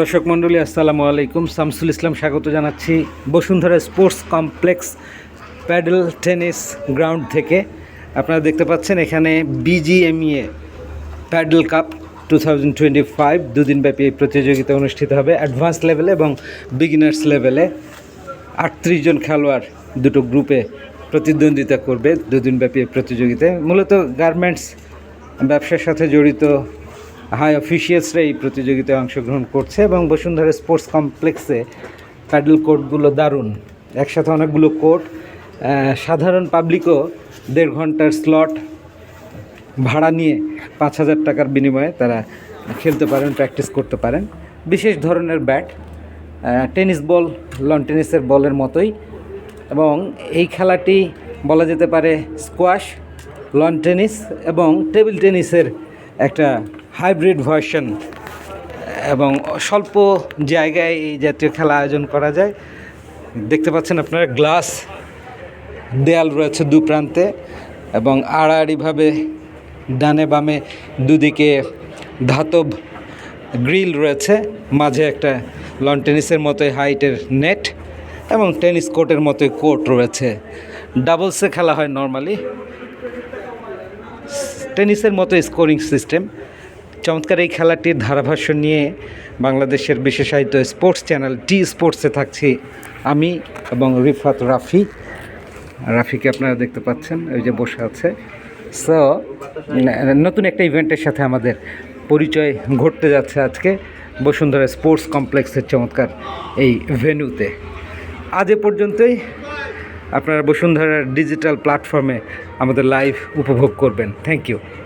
দর্শক মণ্ডলী, আসসালামু আলাইকুম। শামসুল ইসলাম স্বাগত জানাচ্ছি Bashundhara sports complex padel tennis ground থেকে। আপনারা দেখতে পাচ্ছেন এখানে BGMEA padel cup two thousand twenty five দুদিনব্যাপী এই প্রতিযোগিতা অনুষ্ঠিত হবে। অ্যাডভান্স লেভেলে এবং বিগিনার্স লেভেলে আটত্রিশ জন খেলোয়াড় দুটো গ্রুপে প্রতিদ্বন্দ্বিতা করবে দুদিনব্যাপী এই প্রতিযোগিতায়। মূলত গার্মেন্টস ব্যবসার সাথে জড়িত হাই অফিসিয়ালসরা এই প্রতিযোগিতায় অংশগ্রহণ করছে এবং বসুন্ধরা স্পোর্টস কমপ্লেক্সে প্যাডেল কোর্টগুলো দারুণ। একসাথে অনেকগুলো কোর্ট সাধারণ পাবলিকও দেড় ঘণ্টার স্লট ভাড়া নিয়ে পাঁচ হাজার টাকার বিনিময়ে তারা খেলতে পারেন, প্র্যাকটিস করতে পারেন। বিশেষ ধরনের ব্যাট টেনিস বল, লন টেনিসের বলের মতোই এবং এই খেলাটি বলা যেতে পারে স্কোয়াশ, লন টেনিস এবং টেবিল টেনিসের একটা হাইব্রিড ভার্সন এবং স্বল্প জায়গায় এই জাতীয় খেলা আয়োজন করা যায়। দেখতে পাচ্ছেন আপনারা গ্লাস দেয়াল রয়েছে দু প্রান্তে এবং আড়াআড়িভাবে ডানে বামে দুদিকে ধাতব গ্রিল রয়েছে। মাঝে একটা লন টেনিসের মতোই হাইটের নেট এবং টেনিস কোর্টের মতোই কোর্ট রয়েছে। ডাবলসে খেলা হয় নর্মালি। টেনিসের মতো স্কোরিং সিস্টেম চমৎকার এই খেলাটির ধারাভাষ্য নিয়ে বাংলাদেশের বিশেষায়িত স্পোর্টস চ্যানেল টি স্পোর্টসে থাকছি আমি এবং রিফাত রাফি। রাফিকে আপনারা দেখতে পাচ্ছেন, ওই যে বসে আছে। সো নতুন একটা ইভেন্টের সাথে আমাদের পরিচয় ঘটতে যাচ্ছে আজকে বসুন্ধরা স্পোর্টস কমপ্লেক্সের চমৎকার এই ভেন্যুতে। আজ এ পর্যন্তই। আপনারা বসুন্ধরার ডিজিটাল প্ল্যাটফর্মে আমাদের লাইভ উপভোগ করবেন। Thank you